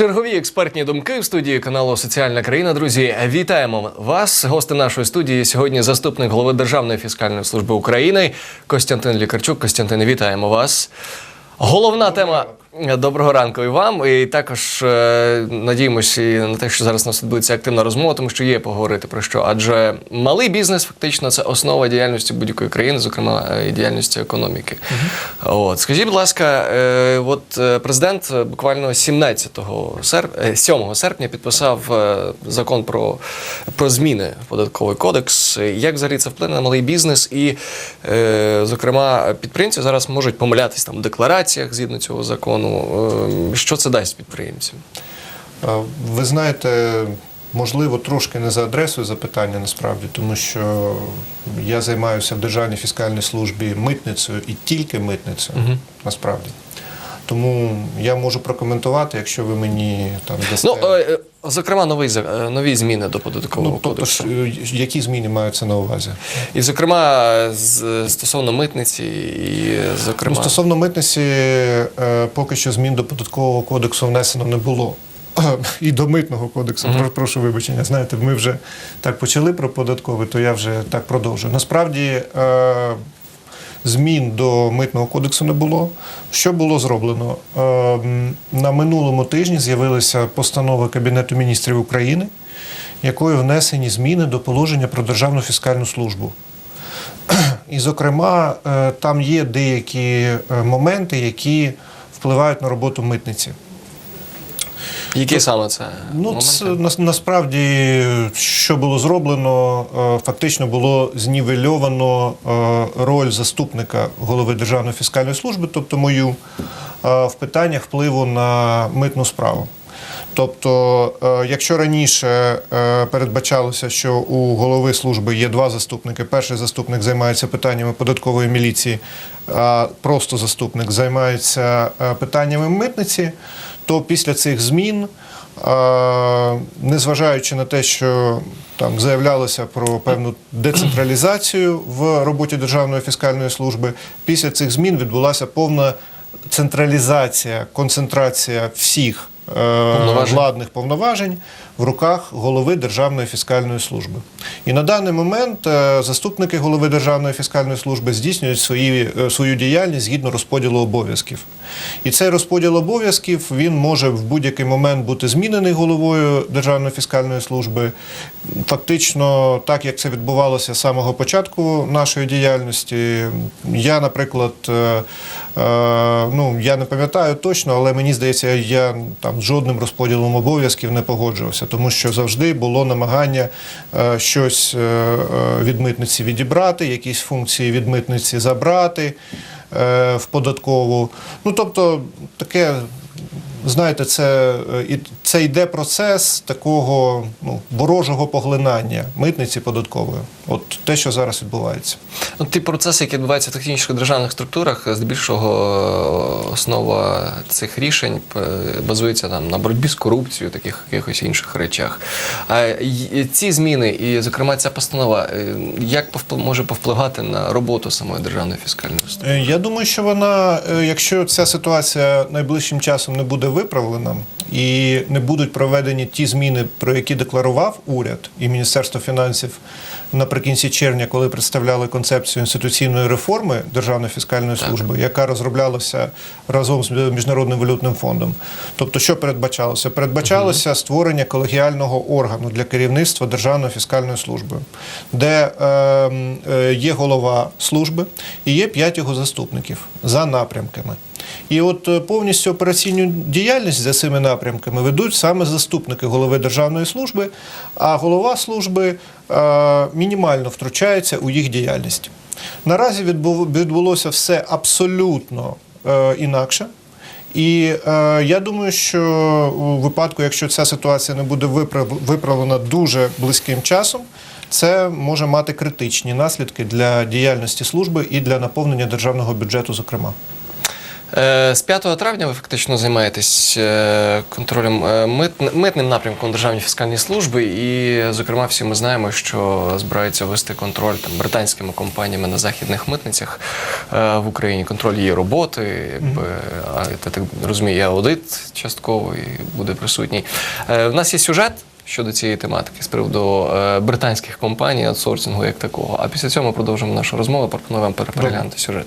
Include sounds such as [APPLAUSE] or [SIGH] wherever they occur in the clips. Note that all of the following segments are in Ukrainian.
Чергові експертні думки в студії каналу Соціальна країна. Друзі, вітаємо вас. Гости нашої студії сьогодні заступник голови Державної фіскальної служби України Костянтин Лікарчук. Костянтин, вітаємо вас. Головна тема. Доброго ранку і вам. І також е, надіємося і на те, що зараз у нас відбудеться активна розмова, тому що є поговорити про що. Адже малий бізнес фактично це основа діяльності будь-якої країни, зокрема е, і діяльності економіки. От скажіть, будь ласка, е, от е, президент е, буквально 17 серпня, 7 серпня підписав закон про, про зміни в податковий кодекс. Як взагалі це вплине на малий бізнес? І, е, зокрема, підприємці зараз можуть помилятись там в деклараціях згідно цього закону. Е, Що це дасть підприємцям? Ви знаєте, можливо, трошки не за адресою запитання насправді, тому що я займаюся в Державній фіскальній службі митницею і тільки митницею, насправді. Тому я можу прокоментувати, якщо ви мені там дасте. Ну, е, е, зокрема, новий, е, нові зміни до податкового Ну, тобто, кодексу. е, які зміни маються на увазі? І, зокрема, з- стосовно митниці, і, зокрема. Ну, стосовно митниці, е, поки що змін до податкового кодексу внесено не було. [CLEARS THROAT] І до митного кодексу, Про- прошу вибачення. Знаєте, ми вже так почали про податковий, то я вже так продовжую. Насправді е, змін до митного кодексу не було. Що було зроблено? Е, На минулому тижні з'явилися постанови Кабінету міністрів України, якою внесені зміни до положення про державну фіскальну службу. І, зокрема, е, там є деякі е, моменти, які впливають на роботу митниці. Які саме це? Ну, це нас- насправді, що було зроблено, е, фактично було знівельовано е, роль заступника голови Державної фіскальної служби, тобто мою, е, в питаннях впливу на митну справу. Тобто, якщо раніше передбачалося, що у голови служби є два заступники, перший заступник займається питаннями податкової міліції, а просто заступник займається питаннями митниці, то після цих змін, е, незважаючи на те, що там заявлялося про певну децентралізацію в роботі Державної фіскальної служби, після цих змін відбулася повна централізація, концентрація всіх е, Повноважень. владних повноважень в руках голови Державної фіскальної служби. І на даний момент е, заступники голови Державної фіскальної служби здійснюють свої, е, свою діяльність згідно розподілу обов'язків. І цей розподіл обов'язків він може в будь-який момент бути змінений головою Державної фіскальної служби. Фактично, так як це відбувалося з самого початку нашої діяльності. Я, наприклад, е, ну я не пам'ятаю точно, але мені здається, я там з жодним розподілом обов'язків не погоджувався, тому що завжди було намагання е, щось е, е, від митниці відібрати, якісь функції від митниці забрати в податкову. Ну тобто таке. Знаєте, це, е, це йде процес такого ну, ворожого поглинання митниці податкової. От те, що зараз відбувається. Ну, ті процеси, які відбуваються в технічних державних структурах, здебільшого е, основа цих рішень е, базується там на боротьбі з корупцією, таких якихось інших речах. А ці зміни, і, зокрема, ця постанова, е, як може повпливати на роботу самої державної фіскальної? Е, Я думаю, що вона, е, якщо ця ситуація найближчим часом не буде виправлена і не будуть проведені ті зміни, про які декларував уряд і Міністерство фінансів наприкінці червня, коли представляли концепцію інституційної реформи Державної фіскальної служби, яка розроблялася разом з Міжнародним валютним фондом. Тобто, що передбачалося? Передбачалося створення колегіального органу для керівництва Державної фіскальної служби, де е, е, є голова служби і є п'ять його заступників за напрямками. І от е, повністю операційну діяльність за цими напрямками ведуть саме заступники голови державної служби, а голова служби е, мінімально втручається у їх діяльність. Наразі відбулося все абсолютно е, інакше. І е, я думаю, що у випадку, якщо ця ситуація не буде виправлена дуже близьким часом, це може мати критичні наслідки для діяльності служби і для наповнення державного бюджету, зокрема. Е, З 5 травня ви фактично займаєтесь е, контролем е, мит- митним напрямком Державної фіскальної служби, і, зокрема, всі ми знаємо, що збираються вести контроль там британськими компаніями на західних митницях в Україні. Контроль її роботи, якби а я так розумію, і аудит частково і буде присутній. В нас є сюжет. Щодо цієї тематики з приводу е, британських компаній, аутсорсингу як такого. А після цього ми продовжимо нашу розмову. Пропоную вам переглянути сюжет.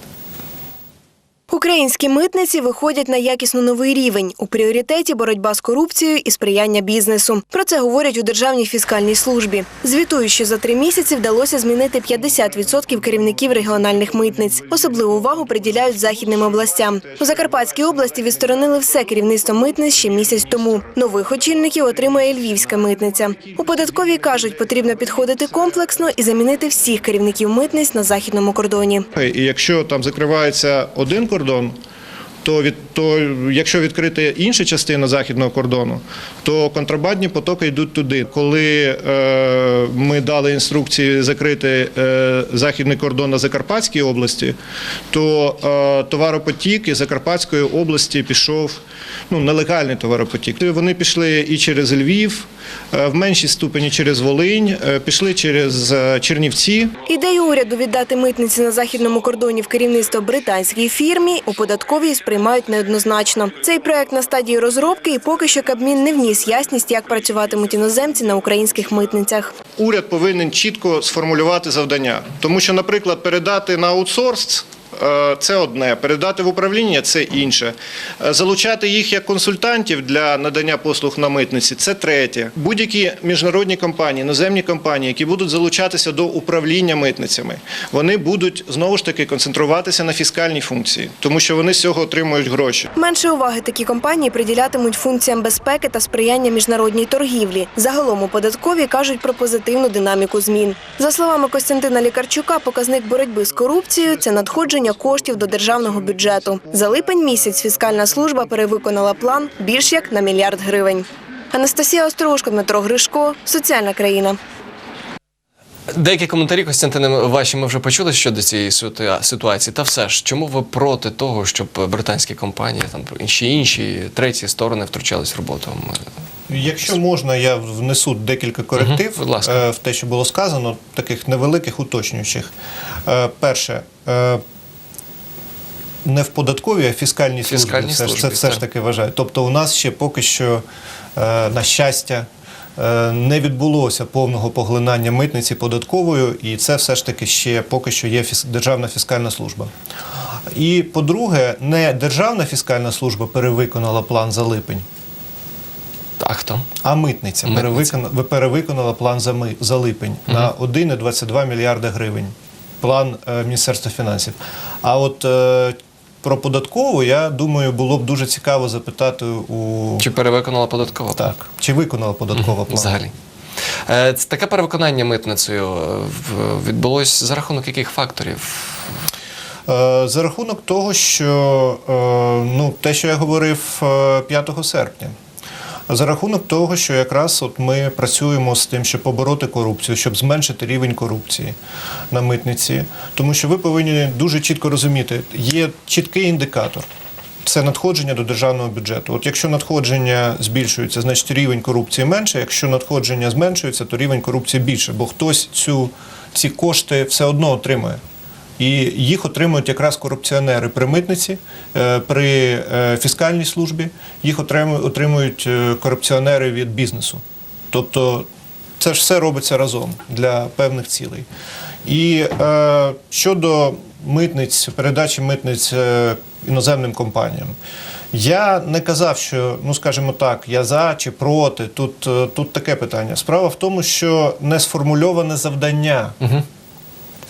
Українські митниці виходять на якісно новий рівень. У пріоритеті боротьба з корупцією і сприяння бізнесу. Про це говорять у Державній фіскальній службі. Звітують, що за три місяці вдалося змінити 50% керівників регіональних митниць. Особливу увагу приділяють західним областям. У Закарпатській області відсторонили все керівництво митниць ще місяць тому. Нових очільників отримує Львівська митниця. У податковій кажуть, потрібно підходити комплексно і замінити всіх керівників митниць на західному кордоні. І якщо там закривається один кордон, то від то, якщо відкрити інша частина західного кордону, то контрабандні потоки йдуть туди. Коли е, ми дали інструкції закрити е, західний кордон на Закарпатській області, то е, товаропотік із Закарпатської області пішов ну, нелегальний товаропотік. Вони пішли і через Львів, в меншій ступені через Волинь, пішли через Чернівці. Ідею уряду віддати митниці на західному кордоні в керівництво британській фірмі у податковій сприймають неоднозначно. Цей проект на стадії розробки, і поки що Кабмін не вніс ясність, як працюватимуть іноземці на українських митницях. Уряд повинен чітко сформулювати завдання, тому що, наприклад, передати на аутсорс. Е, Це одне, передати в управління це інше. Е, Залучати їх як консультантів для надання послуг на митниці це третє. Будь-які міжнародні компанії, іноземні компанії, які будуть залучатися до управління митницями, вони будуть знову ж таки концентруватися на фіскальній функції, тому що вони з цього отримують гроші. Менше уваги такі компанії приділятимуть функціям безпеки та сприяння міжнародній торгівлі. Загалом у податковій кажуть про позитивну динаміку змін. За словами Костянтина Лікарчука, показник боротьби з корупцією це надходження коштів до державного бюджету. За липень місяць фіскальна служба перевиконала план більш як на мільярд гривень. Анастасія Острожко, Дмитро Гришко, соціальна країна. Деякі коментарі, Костянтине, ваші ми вже почули щодо цієї ситуації. Та все ж, чому ви проти того, щоб британські компанії, там інші інші треті сторони втручались в роботу? Якщо можна, я внесу декілька коректив е, в те, що було сказано, таких невеликих уточнюючих. Е, Перше, е, не в податковій, а в фіскальній службі. Фіскальній Все службі, це все так. ж таки вважаю. Тобто, у нас ще поки що, е, на щастя, е, не відбулося повного поглинання митниці податковою, і це все ж таки ще поки що є фіс- Державна фіскальна служба. І по-друге, не Державна фіскальна служба перевиконала план за липень. А хто? А митниця, Митниця. перевиконала, перевиконала план за, ми, за липень на 1,22 мільярда гривень. План е, Міністерства фінансів. А от е, про податкову, я думаю, було б дуже цікаво запитати у Чи перевиконала податкова? так, чи виконала податкова план. Взагалі. Е, це Таке перевиконання митницею е, відбулось за рахунок яких факторів? Е, За рахунок того, що ну, те, що я говорив е, 5 серпня. За рахунок того, що якраз от ми працюємо з тим, щоб побороти корупцію, щоб зменшити рівень корупції на митниці. Тому що ви повинні дуже чітко розуміти, є чіткий індикатор. Це надходження до державного бюджету. От якщо надходження збільшується, значить рівень корупції менше. Якщо надходження зменшується, то рівень корупції більше, бо хтось цю, ці кошти все одно отримує. І їх отримують якраз корупціонери при митниці, е, при е, фіскальній службі, їх отримують, е, корупціонери від бізнесу. Тобто це ж все робиться разом для певних цілей. І е, щодо митниць, передачі митниць е, іноземним компаніям. Я не казав, що, ну скажімо так, я за чи проти. Тут, е, тут таке питання. Справа в тому, що не сформульоване завдання.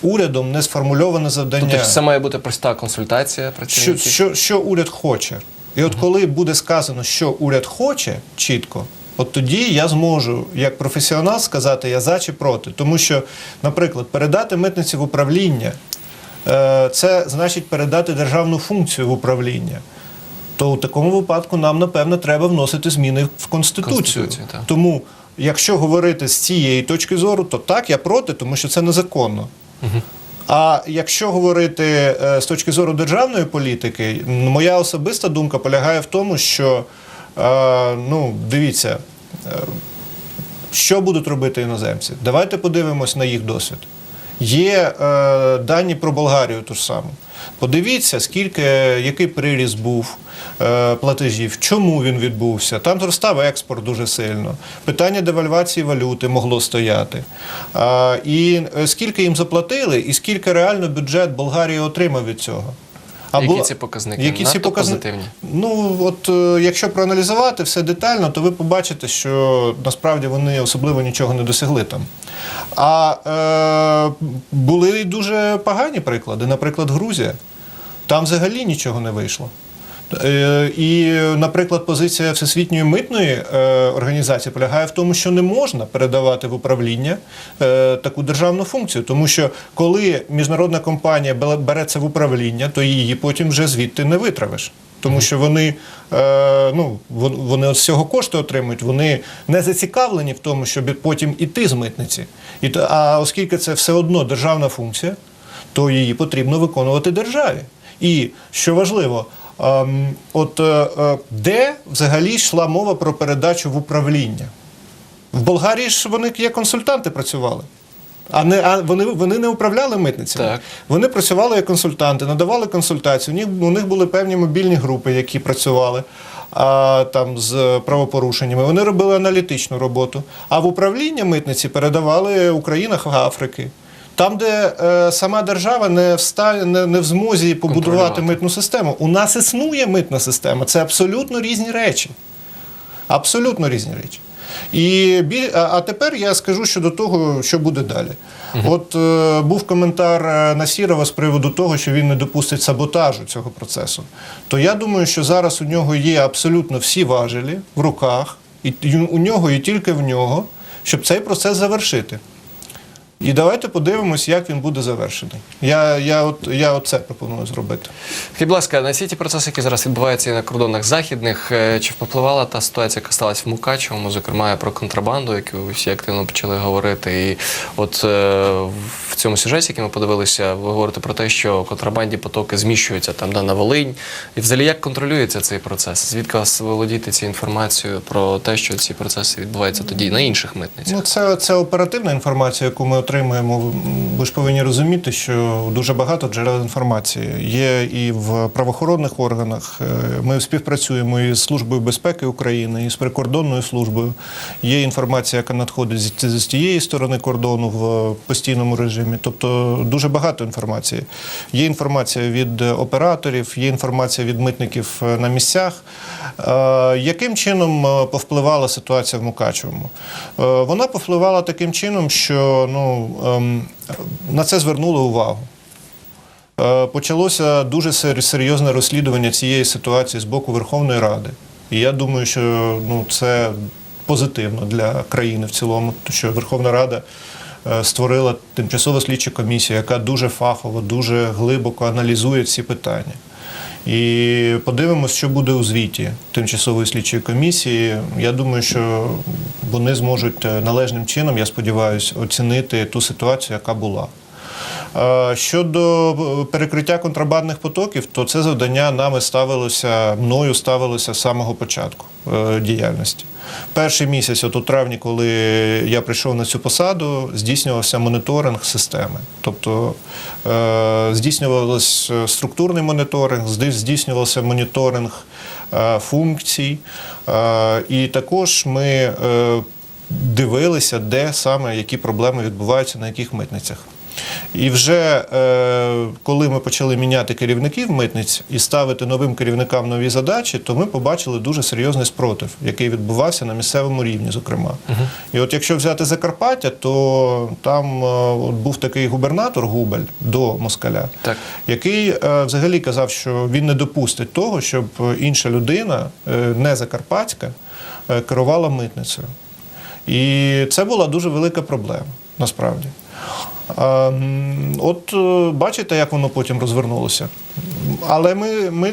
Урядом не сформульоване завдання. Тобто це має бути проста консультація що, працівників? що, що уряд хоче. І от коли буде сказано, що уряд хоче чітко, от тоді я зможу як професіонал сказати, я за чи проти. Тому що, наприклад, передати митниці в управління е, це значить передати державну функцію в управління. То у такому випадку нам, напевно, треба вносити зміни в Конституцію. Конституцію. Тому, якщо говорити з цієї точки зору, то так, я проти, тому що це незаконно. А якщо говорити е, з точки зору державної політики, моя особиста думка полягає в тому, що е, ну, дивіться, е, що будуть робити іноземці? Давайте подивимось на їх досвід. Є дані про Болгарію ту ж саму. Подивіться, скільки, який приріст був платежів, чому він відбувся. Там зростав експорт дуже сильно. Питання девальвації валюти могло стояти. І е, скільки їм заплатили, і скільки реально бюджет Болгарії отримав від цього. Які ці показники? Які ці Надто показники? позитивні? Ну от е, якщо проаналізувати все детально, то ви побачите, що насправді вони особливо нічого не досягли там. А е, були дуже погані приклади. Наприклад, Грузія. Там взагалі нічого не вийшло. Е, І, наприклад, позиція Всесвітньої митної е, організації полягає в тому, що не можна передавати в управління е, таку державну функцію, тому що коли міжнародна компанія бе- бере це в управління, то її потім вже звідти не витравиш. Тому що вони, ну, вон- вони з цього кошти отримують, вони не зацікавлені в тому, щоб потім іти з митниці. А оскільки це все одно державна функція, то її потрібно виконувати державі. І що важливо, от е, е, де взагалі йшла мова про передачу в управління? В Болгарії ж вони як консультанти працювали. А не а вони, вони не управляли митницями. Так. Вони працювали як консультанти, надавали консультації. У них, у них були певні мобільні групи, які працювали а, там з правопорушеннями. Вони робили аналітичну роботу. А в управління митниці передавали Українах Африки. Там, де е, сама держава не, вста, не, не в змозі побудувати митну систему. У нас існує митна система. Це абсолютно різні речі. Абсолютно різні речі. І а тепер я скажу щодо того, що буде далі. От е, був коментар е, Насірова з приводу того, що він не допустить саботажу цього процесу. То я думаю, що зараз у нього є абсолютно всі важелі в руках, і у нього і тільки в нього, щоб цей процес завершити. І давайте подивимось, як він буде завершений. Я, я, от, я от це пропоную зробити. Скажіть, будь ласка, на всі ті процеси, які зараз відбуваються і на кордонах західних, е, чи впливала та ситуація, яка сталася в Мукачевому, зокрема про контрабанду, яку ви всі активно почали говорити. І от е, в цьому сюжеті, який ми подивилися, ви говорите про те, що контрабандні потоки зміщуються там да, на Волинь. І взагалі як контролюється цей процес? Звідки вас володіти цією інформацією про те, що ці процеси відбуваються тоді на інших митницях? Ну, це, це оперативна інформація, яку ми отримуємо. Ви ж повинні розуміти, що дуже багато джерел інформації є і в правоохоронних органах. Е, Ми співпрацюємо і з Службою безпеки України, і з прикордонною службою. Є інформація, яка надходить з, тієї сторони кордону в постійному режимі. Тобто дуже багато інформації. Є інформація від операторів, є інформація від митників е, на місцях. Е, Яким чином повпливала ситуація в Мукачевому? Вона повпливала таким чином, що ну, ем, на це звернули увагу. Е, Почалося дуже серйозне розслідування цієї ситуації з боку Верховної Ради. І я думаю, що ну, це позитивно для країни в цілому, тому що Верховна Рада е, створила тимчасову слідчу комісію, яка дуже фахово, дуже глибоко аналізує ці питання. І подивимось, що буде у звіті тимчасової слідчої комісії. Я думаю, що вони зможуть е, належним чином, я сподіваюся, оцінити ту ситуацію, яка була. Е, Щодо е, перекриття контрабандних потоків, то це завдання нами ставилося, мною ставилося з самого початку е, діяльності. Перший місяць, от у травні, коли я прийшов на цю посаду, здійснювався моніторинг системи. Тобто здійснювався структурний моніторинг, здійснювався моніторинг функцій, і також ми дивилися, де саме які проблеми відбуваються на яких митницях. І вже е, коли ми почали міняти керівників митниць і ставити новим керівникам нові задачі, то ми побачили дуже серйозний спротив, який відбувався на місцевому рівні, зокрема. І от якщо взяти Закарпаття, то там е, от був такий губернатор Губель до Москаля, Так. який е, взагалі казав, що він не допустить того, щоб інша людина, е, не закарпатська, е, керувала митницею. І це була дуже велика проблема, насправді. От е, бачите, як воно потім розвернулося. Але ми, ми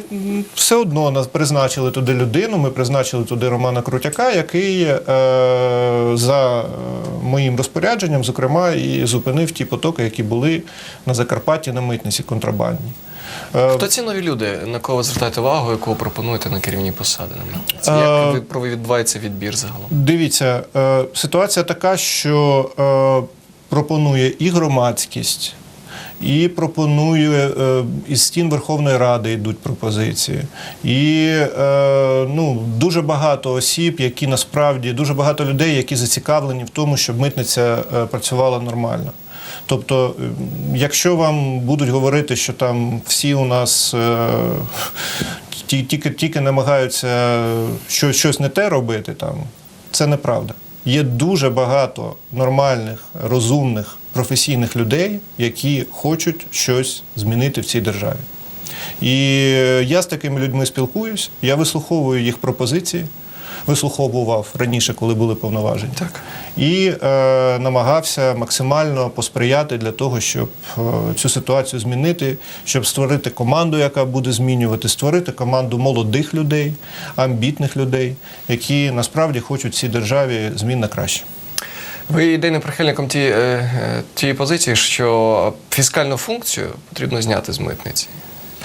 все одно призначили туди людину, ми призначили туди Романа Крутяка, який е, за е, моїм розпорядженням, зокрема, і зупинив ті потоки, які були на Закарпатті на митниці контрабандній. Е, Хто ці нові люди, на кого звертаєте увагу, якого пропонуєте на керівні посади? на митниці? Е, Як відбувається відбір загалом? Дивіться, ситуація така, що пропонує і громадськість, і пропонує е, із стін Верховної Ради йдуть пропозиції. І е, ну, дуже багато осіб, які насправді дуже багато людей, які зацікавлені в тому, щоб митниця е, працювала нормально. Тобто, якщо вам будуть говорити, що там всі у нас ті- тільки, тільки намагаються щось не те робити, там, це неправда. Є дуже багато нормальних, розумних, професійних людей, які хочуть щось змінити в цій державі. І е, я з такими людьми спілкуюсь, я вислуховую їх пропозиції, вислуховував раніше, коли були повноваження. Так. І е, намагався максимально посприяти для того, щоб е, цю ситуацію змінити, щоб створити команду, яка буде змінювати, створити команду молодих людей, амбітних людей, які насправді хочуть цій державі змін на краще. Ви єдиним прихильником е, е, тієї позиції, що фіскальну функцію потрібно зняти з митниці.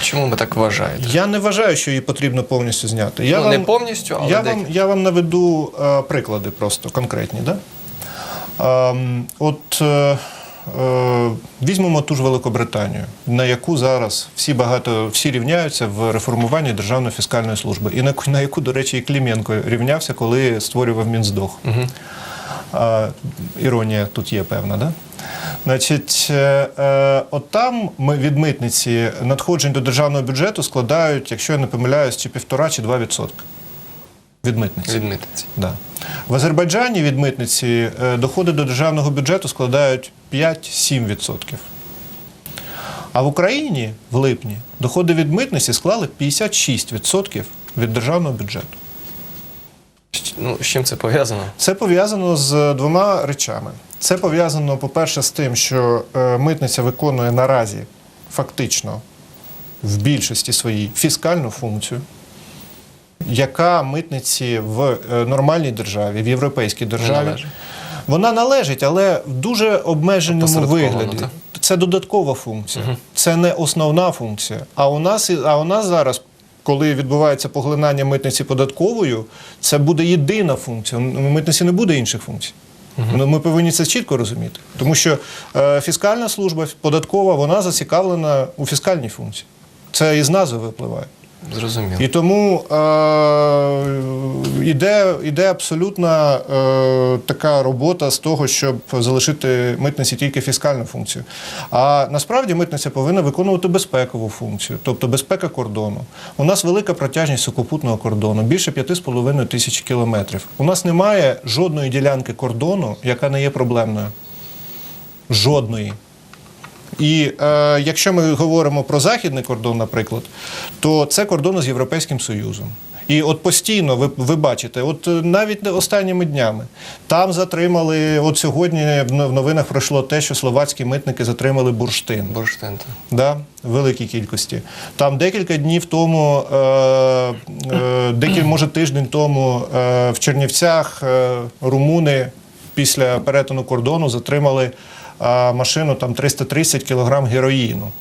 Чому ви так вважаєте? Я не вважаю, що її потрібно повністю зняти. Я Ну, не повністю, але я вам, я вам наведу е, приклади просто конкретні. Да? Ем, от е, е, візьмемо ту ж Великобританію, на яку зараз всі багато всі рівняються в реформуванні Державної фіскальної служби, і на, на яку, до речі, і Клім'янко рівнявся, коли створював Мінздох. А, іронія тут є певна, да? Значить, е, е, от там ми від митниці надходжень до державного бюджету складають, якщо я не помиляюсь, чи півтора, чи два відсотки. Від митниці. Від митниці. Да. В Азербайджані від митниці е, доходи до державного бюджету складають 5-7%. А в Україні в липні доходи від митниці склали 56% від державного бюджету. Ну, з чим це пов'язано? Це пов'язано з двома речами. Це пов'язано, по-перше, з тим, що е, митниця виконує наразі фактично в більшості своїй фіскальну функцію, яка митниці в е, нормальній державі, в європейській державі, належить. вона належить, але в дуже обмеженому вигляді. Це додаткова функція, це не основна функція. А у нас а у нас зараз. Коли відбувається поглинання митниці податковою, це буде єдина функція. У митниці не буде інших функцій. Ну, Ми повинні це чітко розуміти. Тому що е, фіскальна служба податкова вона зацікавлена у фіскальній функції. Це із назви випливає. Зрозуміло. І тому е, іде, іде абсолютна е, така робота з того, щоб залишити митниці тільки фіскальну функцію. А насправді митниця повинна виконувати безпекову функцію, тобто безпека кордону. У нас велика протяжність сухопутного кордону, більше 5,5 тисяч кілометрів. У нас немає жодної ділянки кордону, яка не є проблемною. Жодної. І е, якщо ми говоримо про західний кордон, наприклад, то це кордон з Європейським Союзом. І от постійно ви, ви бачите, от е, навіть останніми днями там затримали. От сьогодні в новинах пройшло те, що словацькі митники затримали бурштин Бурштин. так. да, в великій кількості. Там декілька днів тому, е, е, декіль, може тиждень тому е, в Чернівцях е, румуни після перетину кордону затримали машину там 330 кілограм героїну.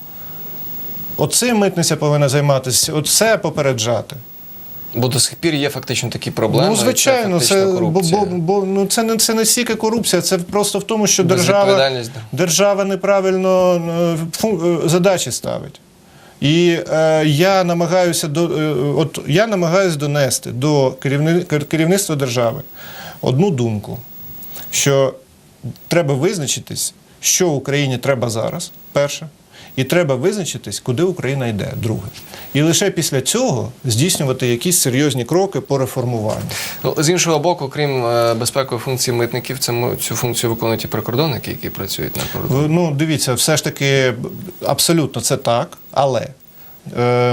Оцим митниця повинна займатися, оце попереджати. Бо до сих пір є фактично такі проблеми. ну, звичайно, це, це, бо, бо, бо ну, це, не, це не стільки корупція, це просто в тому, що держава, держава неправильно е, фу- е, задачі ставить. І е, я намагаюся до е, от я намагаюся донести до керівни, керівництва держави одну думку, що треба визначитись, що Україні треба зараз, перше, і треба визначитись, куди Україна йде, друге. І лише після цього здійснювати якісь серйозні кроки по реформуванню. Ну, з іншого боку, крім е, безпекової функції митників, цю функцію виконують і прикордонники, які працюють на кордоні. Ну, дивіться, все ж таки абсолютно це так, але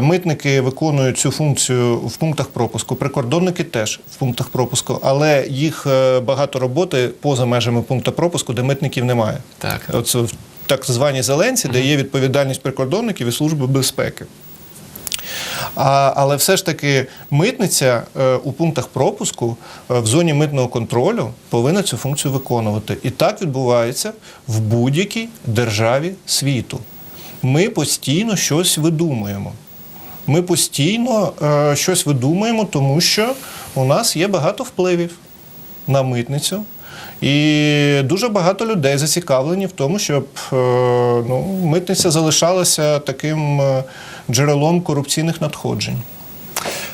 митники виконують цю функцію в пунктах пропуску, прикордонники теж в пунктах пропуску, але їх е, багато роботи поза межами пункту пропуску, де митників немає. Так. Оце в так званій зеленці, де є відповідальність прикордонників і служби безпеки. А, але все ж таки митниця е, у пунктах пропуску е, в зоні митного контролю повинна цю функцію виконувати. І так відбувається в будь-якій державі світу. Ми постійно щось видумуємо. Ми постійно е, щось видумуємо, тому що у нас є багато впливів на митницю. І дуже багато людей зацікавлені в тому, щоб е, ну, митниця залишалася таким е, джерелом корупційних надходжень.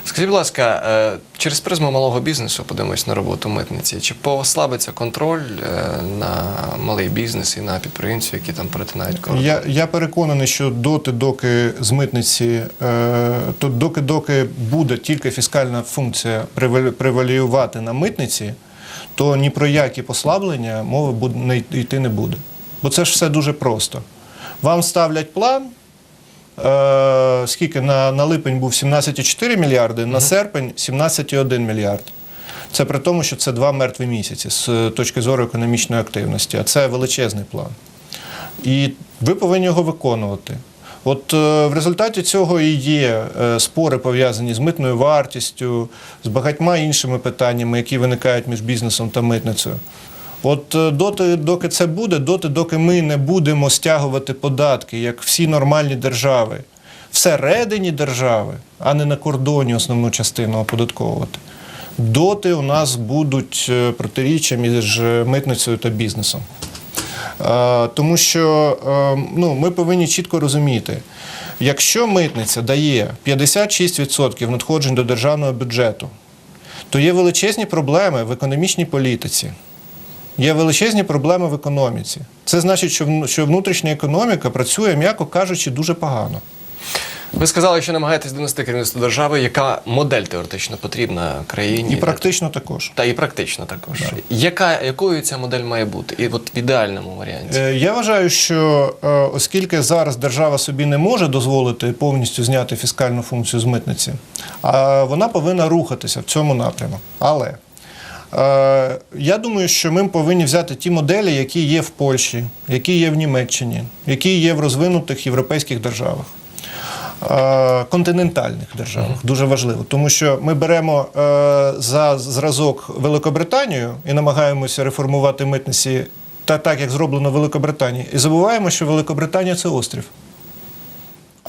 Скажіть, будь ласка, е, через призму малого бізнесу подивимось на роботу митниці. Чи послабиться контроль е, на малий бізнес і на підприємців, які там перетинають кордон? Я, я переконаний, що доти, доки з митниці, е, то доки, доки буде тільки фіскальна функція превал- преваліювати на митниці, то ні про які послаблення мови буде, йти не буде. Бо це ж все дуже просто. Вам ставлять план. Е, скільки на, на липень був 17,4 мільярди, на серпень 17,1 мільярд. Це при тому, що це два мертві місяці з е, точки зору економічної активності, а це величезний план. І ви повинні його виконувати. От е, в результаті цього і є спори пов'язані з митною вартістю, з багатьма іншими питаннями, які виникають між бізнесом та митницею. От е, доти, доки це буде, доти, доки ми не будемо стягувати податки, як всі нормальні держави, всередині держави, а не на кордоні основну частину оподатковувати. Доти у нас будуть е, протиріччя між е, митницею та бізнесом. Тому що ну, ми повинні чітко розуміти, якщо митниця дає 56% надходжень до державного бюджету, то є величезні проблеми в економічній політиці. Є величезні проблеми в економіці. Це значить, що що внутрішня економіка працює, м'яко кажучи, дуже погано. Ви сказали, що намагаєтесь донести керівництву держави, яка модель теоретично потрібна країні. І практично також. Та і практично також. Яка, якою ця модель має бути? І от в ідеальному варіанті. Е, Я вважаю, що е, оскільки зараз держава собі не може дозволити повністю зняти фіскальну функцію з митниці, а вона повинна рухатися в цьому напрямку. Але я думаю, що ми повинні взяти ті моделі, які є в Польщі, які є в Німеччині, які є в розвинутих європейських державах. е, Континентальних державах дуже важливо, тому що ми беремо е, за зразок Великобританію і намагаємося реформувати митниці та так, як зроблено в Великобританії, і забуваємо, що Великобританія це острів.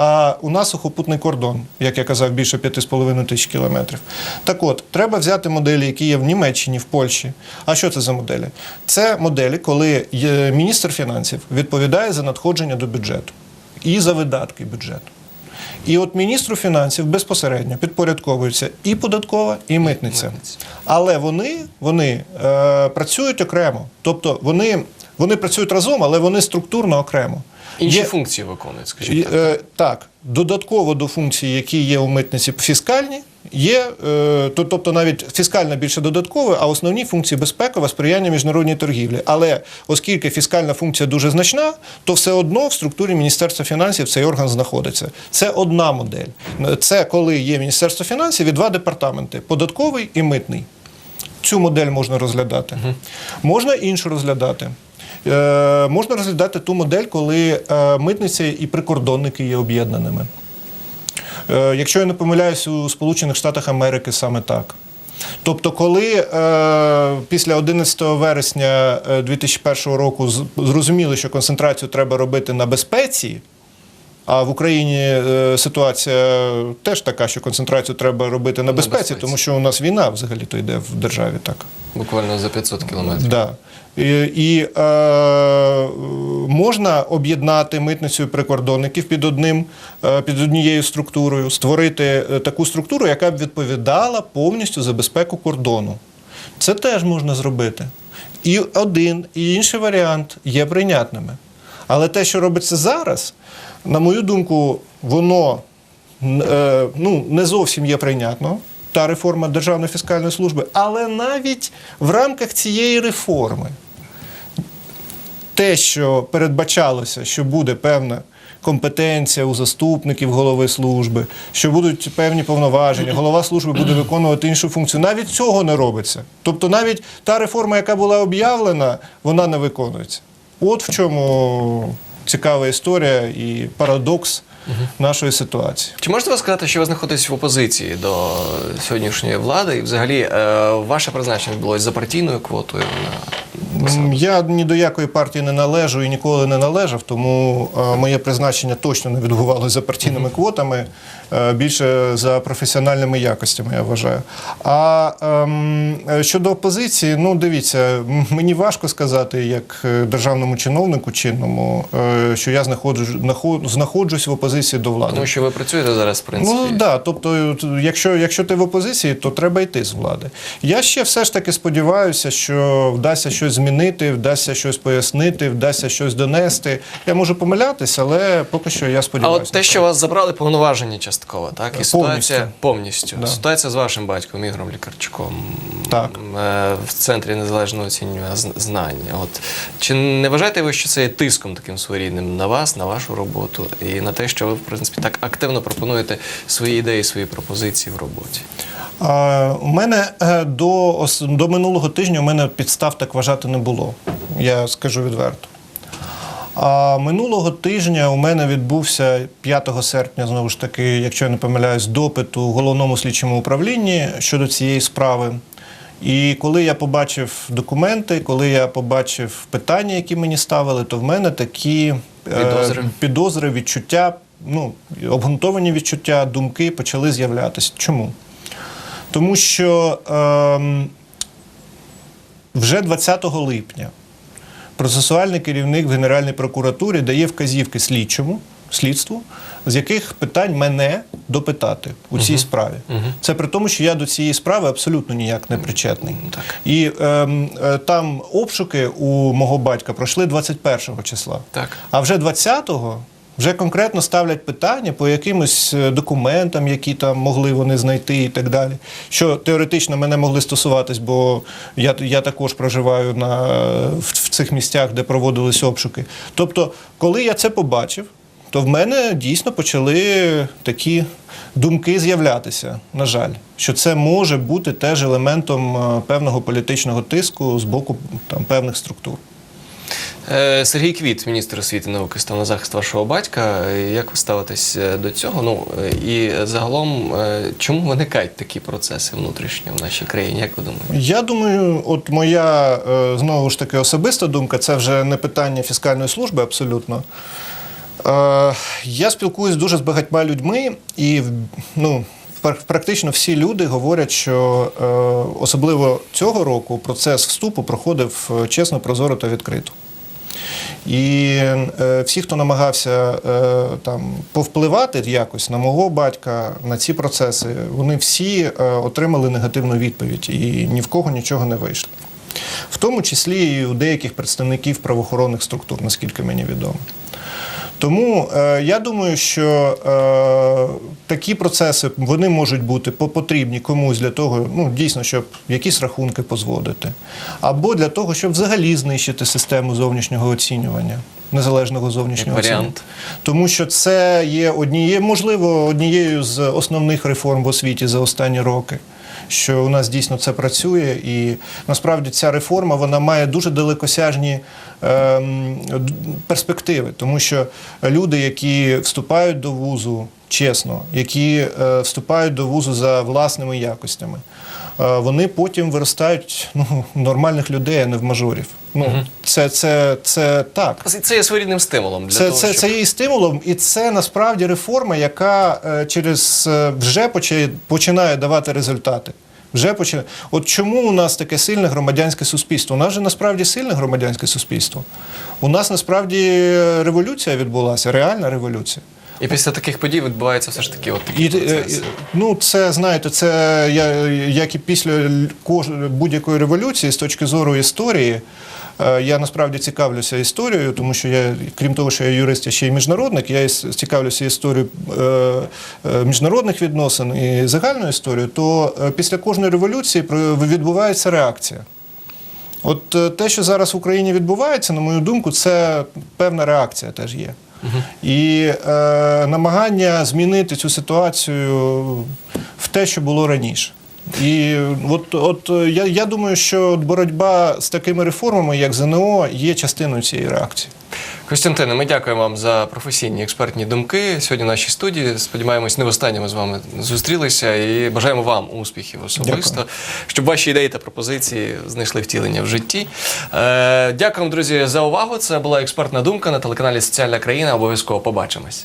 А у нас сухопутний кордон, як я казав, більше 5,5 тисяч кілометрів. Так от, треба взяти моделі, які є в Німеччині, в Польщі. А що це за моделі? Це моделі, коли міністр фінансів відповідає за надходження до бюджету і за видатки бюджету. І от міністру фінансів безпосередньо підпорядковується і податкова, і митниця. Митниця. Але вони, вони е, працюють окремо. Тобто вони, вони працюють разом, але вони структурно окремо. Інші Є- функції виконують, і, скажіть так. е, так, додатково до функцій, які є у митниці фіскальні, є, е, тобто навіть фіскальна більше додаткова, а основні функції безпекова, сприяння міжнародній торгівлі. Але оскільки фіскальна функція дуже значна, то все одно в структурі Міністерства фінансів цей орган знаходиться. Це одна модель. Це коли є Міністерство фінансів і два департаменти податковий і митний. Цю модель можна розглядати. Можна іншу розглядати. Е, можна розглядати ту модель, коли е, митниця і прикордонники є об'єднаними. Е, якщо я не помиляюсь, у Сполучених Штатах Америки саме так. Тобто, коли е, після 11 вересня е, 2001 року зрозуміли, що концентрацію треба робити на безпеці, а в Україні е, ситуація теж така, що концентрацію треба робити на безпеці, безпеці. тому що у нас війна взагалі то йде в державі так. Буквально за 500 кілометрів. Да. І, і е, можна об'єднати митницю прикордонників під одним, е, під однією структурою, створити е, таку структуру, яка б відповідала повністю за безпеку кордону. Це теж можна зробити. І один, і інший варіант є прийнятними. Але те, що робиться зараз, на мою думку, воно е, ну, не зовсім є прийнятно. Та реформа Державної фіскальної служби, але навіть в рамках цієї реформи те, що передбачалося, що буде певна компетенція у заступників голови служби, що будуть певні повноваження, голова служби буде виконувати іншу функцію. Навіть цього не робиться. Тобто, навіть та реформа, яка була об'явлена, вона не виконується. От в чому цікава історія і парадокс нашої ситуації. Чи можете ви сказати, що ви знаходитесь в опозиції до сьогоднішньої влади? І взагалі е, ваше призначення відбулося за партійною квотою на Я ні до якої партії не належу і ніколи не належав, тому е, моє призначення точно не відбувалося за партійними квотами, е, більше за професіональними якостями, я вважаю. А е, щодо опозиції, ну дивіться, мені важко сказати, як е, державному чиновнику чинному, е, що я знаходжу, знаходжусь в опозиції до влади. тому, що ви працюєте зараз, в принципі. Ну да, тобто, якщо, якщо ти в опозиції, то треба йти з влади. Я ще все ж таки сподіваюся, що вдасться щось змінити, вдасться щось пояснити, вдасться щось донести. Я можу помилятися, але поки що я А сподіваюся. от те, що вас забрали повноваження частково, так? І Повністю. ситуація повністю. Да. Ситуація з вашим батьком Ігорем Лікарчуком Так. е, в центрі незалежного оцінювання з- знань. От чи не вважаєте ви, що це є тиском таким своєрідним на вас, на вашу роботу і на те, що ви в принципі так активно пропонуєте свої ідеї, свої пропозиції в роботі? У мене е, до, до минулого тижня у мене підстав так вважати не було. Я скажу відверто. А минулого тижня у мене відбувся 5 серпня, знову ж таки, якщо я не помиляюсь, допит у головному слідчому управлінні щодо цієї справи. І коли я побачив документи, коли я побачив питання, які мені ставили, то в мене такі е, Підозри. підозри відчуття, ну, обґрунтовані відчуття, думки почали з'являтися. Чому? Тому що ем, вже 20 липня процесуальний керівник в Генеральній прокуратурі дає вказівки слідчому слідству, з яких питань мене допитати у цій справі. Це при тому, що я до цієї справи абсолютно ніяк не причетний. Так. І ем, е, там обшуки у мого батька пройшли 21 числа. Так. А вже 20-го вже конкретно ставлять питання по якимось е, документам, які там могли вони знайти і так далі. Що теоретично мене могли стосуватись, бо я, я також проживаю на, в, в цих місцях, де проводились обшуки. Тобто, коли я це побачив, то в мене дійсно почали такі думки з'являтися, на жаль, що це може бути теж елементом е, певного політичного тиску з боку там, певних структур. Е, Сергій Квіт, міністр освіти і науки, став на захист вашого батька. Як ви ставитесь е, до цього? Ну е, і загалом, чому виникають такі процеси внутрішні в нашій країні? Як ви думаєте? Я думаю, от моя знову ж таки особиста думка, це вже не питання фіскальної служби абсолютно. Я спілкуюсь дуже з багатьма людьми, і ну, практично всі люди говорять, що е, особливо цього року процес вступу проходив е, чесно, прозоро та відкрито. І е, всі, хто намагався там повпливати якось на мого батька, на ці процеси, вони всі отримали негативну відповідь і ні в кого нічого не вийшло. В тому числі і у деяких представників правоохоронних структур, наскільки мені відомо. Тому е, я думаю, що е, такі процеси вони можуть бути потрібні комусь для того, ну дійсно, щоб якісь рахунки позводити, або для того, щоб взагалі знищити систему зовнішнього оцінювання, незалежного зовнішнього Як варіант. оцінювання. Тому що це є однією, можливо, однією з основних реформ в освіті за останні роки. Що у нас дійсно це працює, і насправді ця реформа вона має дуже далекосяжні перспективи, тому що люди, які вступають до вузу чесно, які е, вступають до вузу за власними якостями, е, вони потім виростають ну, [LAUGHS] нормальних людей, а не в мажорів. Ну, це, це, це так. Це є своєрідним стимулом для Це, того, це, щоб... це є і стимулом, і це насправді реформа, яка е, через вже починає давати результати. Вже починає. От чому у нас таке сильне громадянське суспільство? У нас же насправді сильне громадянське суспільство. У нас насправді революція відбулася, реальна революція. І після таких подій відбувається все ж таки от такі І, е, процеси. ну, це знаєте, це я, як і після будь-якої революції з точки зору історії. Е, Я насправді цікавлюся історією, тому що я, крім того, що я юрист, я ще й міжнародник, я цікавлюся історією е, е, міжнародних відносин і загальною історією, то після кожної революції відбувається реакція. От те, що зараз в Україні відбувається, на мою думку, це певна реакція теж є. І е, намагання змінити цю ситуацію в те, що було раніше. І от, от е, я, я думаю, що боротьба з такими реформами, як ЗНО, є частиною цієї реакції. Костянтине, ми дякуємо вам за професійні експертні думки сьогодні в нашій студії. Сподіваємось, не востаннє ми з вами зустрілися і бажаємо вам успіхів особисто, Дякую. щоб ваші ідеї та пропозиції знайшли втілення в житті. Е, дякуємо, друзі, за увагу. Це була експертна думка на телеканалі Соціальна країна. Обов'язково побачимось.